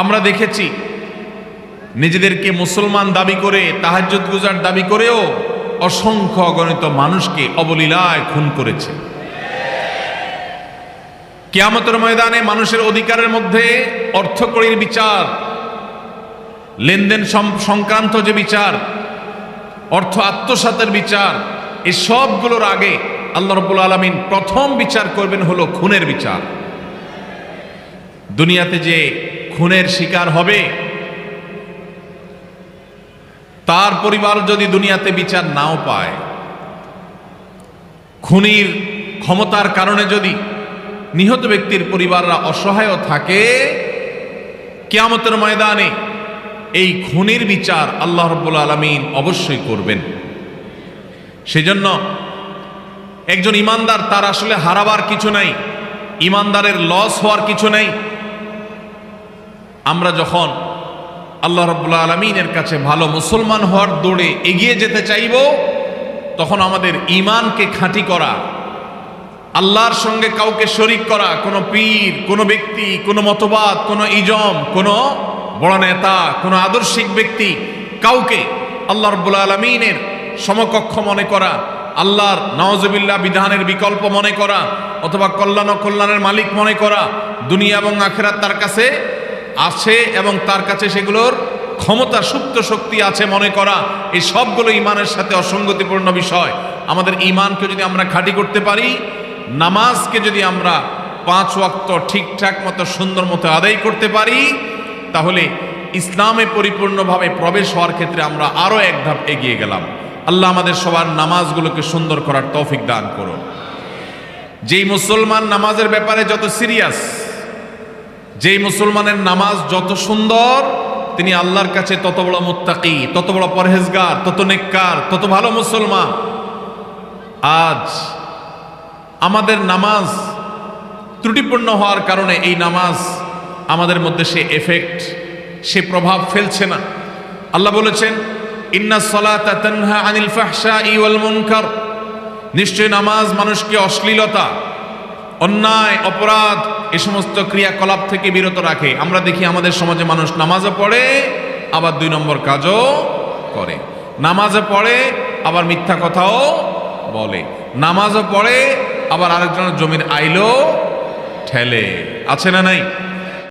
আমরা দেখেছি নিজেদেরকে মুসলমান দাবি করে, তাহাজ্জুদ গুজার দাবি করেও অসংখ্য অগণিত মানুষকে অবলীলায় খুন করেছে। কেয়ামতের ময়দানে মানুষের অধিকারের মধ্যে অর্থকরীর বিচার, লেনদেন সংক্রান্ত যে বিচার, অর্থ আত্মসাতের বিচার এই সবগুলোর আগে আল্লাহ রব্বুল আলমিন প্রথম বিচার করবেন হলো খুনের বিচার। দুনিয়াতে যে খুনের শিকার হবে। তার পরিবার যদি দুনিয়াতে বিচার নাও পায়, খুনির ক্ষমতার কারণে যদি নিহত ব্যক্তির পরিবাররা অসহায় থাকে, কেয়ামতের ময়দানে এই খুনির বিচার আল্লাহ রব্বুল আলমিন অবশ্যই করবেন। সেজন্য একজন ইমানদার তার আসলে হারাবার কিছু নাই, ইমানদারের লস হওয়ার কিছু নেই আমরা যখন আল্লাহ রব্বুল্লা আলমিনের কাছে ভালো মুসলমান হওয়ার দৌড়ে এগিয়ে যেতে চাইব, তখন আমাদের ইমানকে খাঁটি করা, আল্লাহর সঙ্গে কাউকে শরিক করা, কোনো পীর, কোনো ব্যক্তি, কোনো মতবাদ, কোনো ইজম, কোনো বড় নেতা, কোনো আদর্শিক ব্যক্তি, কাউকে আল্লাহ রব্বুল আলমিনের সমকক্ষ মনে করা, আল্লাহর নওয়াজবিল্লাহ বিধানের বিকল্প মনে করা, অথবা কল্যাণ ও কল্যাণের মালিক মনে করা, দুনিয়া এবং আখেরাত তার কাছে আছে এবং তার কাছে সেগুলোর ক্ষমতা, সুপ্ত শক্তি আছে মনে করা। এই সবগুলো ইমানের সাথে অসঙ্গতিপূর্ণ বিষয়। আমাদের ইমানকে যদি আমরা খাঁটি করতে পারি, নামাজকে যদি আমরা পাঁচ ওয়াক্ত ঠিকঠাক মতো, সুন্দর মতো আদায় করতে পারি, তাহলে ইসলামে পরিপূর্ণভাবে প্রবেশ হওয়ার ক্ষেত্রে আমরা আরও এক ধাপ এগিয়ে গেলাম। আল্লাহ আমাদের সবার নামাজগুলোকে সুন্দর করার তৌফিক দান করুন। যেই মুসলমান নামাজের ব্যাপারে যত সিরিয়াস যেই মুসলমানের নামাজ যত সুন্দর, তিনি আল্লাহর কাছে তত বড় মুত্তাকি, তত বড় পরহেজগার, তত নেককার, তত ভালো মুসলমান। আজ আমাদের নামাজ ত্রুটিপূর্ণ হওয়ার কারণে এই নামাজ আমাদের মধ্যে সে এফেক্ট সে প্রভাব ফেলছে না। আল্লাহ বলেছেন, ইন্না সলাতা আনিল ফাহশা ইওয়াল মুনকার। নিশ্চয় নামাজ মানুষকে অশ্লীলতা অন্যায়, অপরাধ, এ সমস্ত ক্রিয়াকলাপ থেকে বিরত রাখে। আমরা দেখি আমাদের সমাজে মানুষ নামাজও পড়ে, আবার দুই নম্বর কাজও করে। নামাজও পড়ে, আবার মিথ্যা কথাও বলে। নামাজও পড়ে, আবার আরেকজনের জমির আইলো ঠেলে। আছে না নাই?